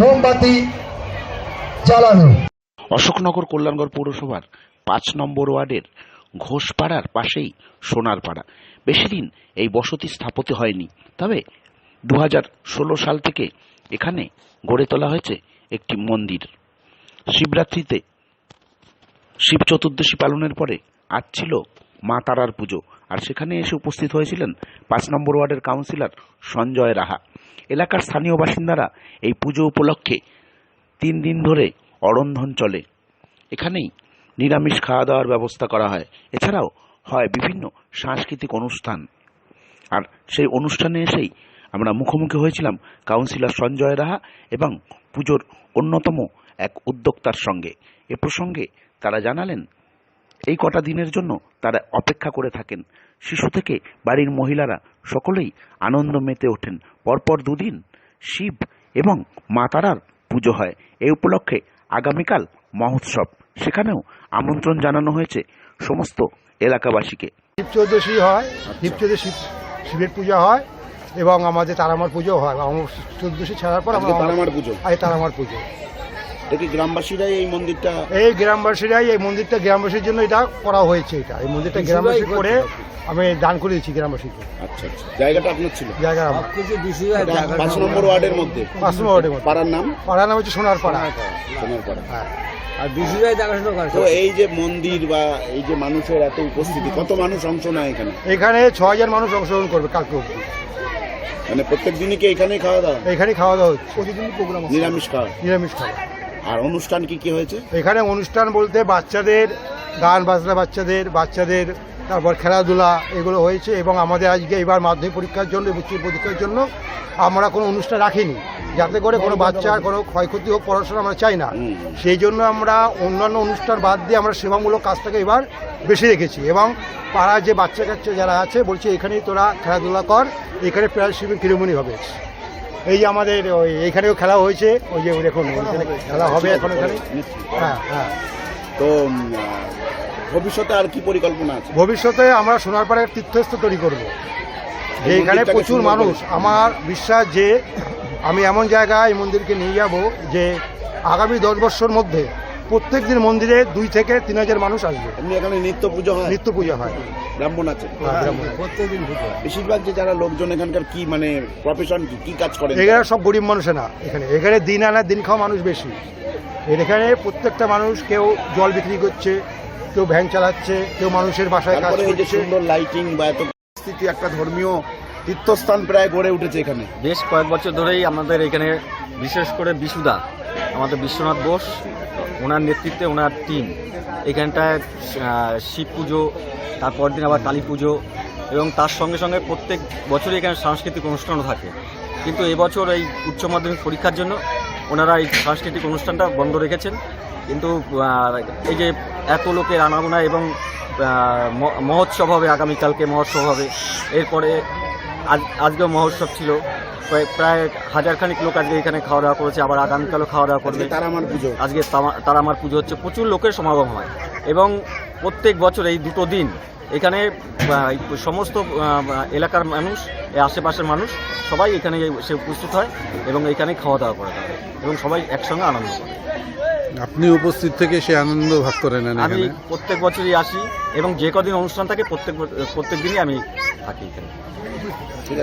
মোমবাতি জ্বালানো। অশোকনগর কল্যাণগড় পৌরসভার পাঁচ নম্বর ওয়ার্ডের ঘোষপাড়ার পাশেই সোনারপাড়া। বেশি দিন এই বসতি স্থাপত্য হয়নি। তবে দু ষোলো সাল থেকে এখানে গড়ে তোলা হয়েছে একটি মন্দির। শিবরাত্রিতে শিব চতুর্দশী পালনের পরে আজ ছিল মা তারার পুজো। আর সেখানে এসে উপস্থিত হয়েছিলেন পাঁচ নম্বর ওয়ার্ডের কাউন্সিলর সঞ্জয় রাহা। এলাকার স্থানীয় বাসিন্দারা এই পুজো উপলক্ষে তিন দিন ধরে অরন্ধন চলে। এখানেই নিরামিষ খাওয়া দাওয়ার ব্যবস্থা করা হয়। এছাড়াও হয় বিভিন্ন সাংস্কৃতিক অনুষ্ঠান। আর সেই অনুষ্ঠানে এসেই আমরা মুখোমুখি হয়েছিলাম কাউন্সিলর সঞ্জয় রাহা এবং পুজোর অন্যতম এক উদ্যোক্তার সঙ্গে। এ প্রসঙ্গে তারা জানালেন এই কটা দিনের জন্য তারা অপেক্ষা করে থাকেন। শিশু থেকে বাড়ির মহিলারা সকলেই আনন্দ মেতে ওঠেন। পরপর দুদিন শিব এবং মা তারার পুজো হয়। এই উপলক্ষে আগামীকাল মহোৎসব। সেখানেও আমন্ত্রণ জানানো হয়েছে সমস্ত এলাকাবাসীকে। শিব চৌদশী হয় শিব চৌদশী শিবের পূজা হয় এবং আমাদের তারামার পুজো হয়। আমার চৌদশী ছাড়ার পর আমরা তারামার পুজো। এই তারামার পুজো। দেখি গ্রামবাসীরাই এই মন্দিরটা এই গ্রামবাসীরাই এই মন্দিরটা গ্রামবাসীর জন্য এটা করা হয়েছে এটা। এই মন্দিরটা গ্রামবাসী করে আমি দান করে দিচ্ছি গ্রামবাসীকে। আচ্ছা আচ্ছা। জায়গাটা আপনার ছিল? জায়গা আমার। পাঁচ নম্বর ওয়ার্ডের মধ্যে। পাঁচ নম্বর ওয়ার্ডের মধ্যে। পাড়ার নাম? পাড়ার নাম হচ্ছে সোনার পাড়া সোনারপাড়া। হ্যাঁ। আর বিশুরাই দেখাশোনা করে তো এই যে মন্দির বা এই যে মানুষের এত উপস্থিতি কত মানুষ অংশ নেয় এখানে? এখানে ছ হাজার মানুষ অংশগ্রহণ করবে কালকে অবধি। মানে প্রত্যেক দিনই কি এখানেই খাওয়া দাওয়া? এখানে খাওয়া দাওয়া হচ্ছে। প্রতিদিন প্রোগ্রাম নিরামিষ খাওয়া। নিরামিষ খাওয়া। আর অনুষ্ঠান কি কি হয়েছে? এখানে অনুষ্ঠান বলতে বাচ্চাদের গান বাজনা বাচ্চাদের বাচ্চাদের তারপর খেলাধুলা এগুলো হয়েছে এবং আমাদের আজকে এবার মাধ্যমিক পরীক্ষার জন্য উচ্চ পরীক্ষার জন্য আমরা কোনো অনুষ্ঠান রাখিনি। যাতে করে কোনো বাচ্চার কোনো ক্ষয়ক্ষতি হোক পড়াশোনা আমরা চাই না। সেই জন্য আমরা অন্যান্য অনুষ্ঠান বাদ দিয়ে আমরা সেবামূলক কাজটাকে এবার বেশি রেখেছি এবং পাড়ার যে বাচ্চা কাচ্চা যারা আছে বলছে এখানেই তোরা খেলাধুলা কর এখানে প্রায় শিবির কিরমণি হবে। এই যে আমাদের ওই এখানেও খেলা হয়েছে ওই যে দেখুন ওইখানে খেলা হবে এখন এখানে। হ্যাঁ হ্যাঁ। তো ভবিষ্যতে আর কি পরিকল্পনা আছে? ভবিষ্যতে আমরা সোনার সোনারপাড়ের তীর্থস্থ তৈরি করব। যে এখানে প্রচুর মানুষ। আমার বিশ্বাস যে আমি এমন জায়গায় এই মন্দিরকে নিয়ে যাব যে আগামী দশ বছর মধ্যে প্রত্যেক দিন মন্দিরে দুই থেকে তিন হাজার মানুষ আসবে। এমনি এখানে নিত্য পুজো হয়? নিত্য পূজা হয়। ব্রাহ্মণ আছে? হ্যাঁ, প্রত্যেকদিন পুজো বেশিরভাগ যে যারা লোকজন এখানকার কি মানে প্রফেশন কি কি কাজ করে এখানে সব গরিব মানুষে না এখানে। এখানে দিন আনা দিন খাওয়া মানুষ বেশি। এর এখানে প্রত্যেকটা মানুষ কেউ জল বিক্রি করছে কেউ ভ্যান চালাচ্ছে কেউ মানুষের বাসায় কাজ করছে। সুন্দর লাইটিং বা এত স্থিতি একটা ধর্মীয় তীর্থস্থান প্রায় গড়ে উঠেছে এখানে। বেশ কয়েক বছর ধরেই আমাদের এখানে বিশেষ করে বিশুদা আমাদের বিশ্বনাথ বোস ওনার নেতৃত্বে ওনার টিম এখানটায় শিব পুজো, তারপর দিন আবার কালী পুজো এবং তার সঙ্গে সঙ্গে প্রত্যেক বছরই এখানে সাংস্কৃতিক অনুষ্ঠানও থাকে। কিন্তু এবছর এই উচ্চ মাধ্যমিক পরীক্ষার জন্য ওনারা এই সাংস্কৃতিক অনুষ্ঠানটা বন্ধ রেখেছেন। কিন্তু এই যে এত লোকের আনাগোনা এবং মহোৎসব হবে আগামীকালকে মহোৎসব হবে। এরপরে আজ, আজকেও মহোৎসব ছিল। প্রায় প্রায় হাজার খানিক লোক আজকে এখানে খাওয়া দাওয়া করেছে আবার আগামীকালও খাওয়া দাওয়া করবে। তারা আমার পুজো। আজকে তারা আমার পুজো হচ্ছে প্রচুর লোকের সমাগম হয়। এবং প্রত্যেক বছর এই দুটো দিন এখানে সমস্ত এলাকার মানুষ আশেপাশের মানুষ সবাই এখানে সে উপস্থিত হয় এবং এখানে খাওয়া দাওয়া করে থাকে এবং সবাই একসঙ্গে আনন্দ করে। আপনি উপস্থিত থেকে সে আনন্দ ভাগ করে নেন আমি প্রত্যেক বছরই আসি এবং যে কদিন অনুষ্ঠান থাকে প্রত্যেক প্রত্যেক দিনই আমি থাকি এখানে। ঠিক আছে।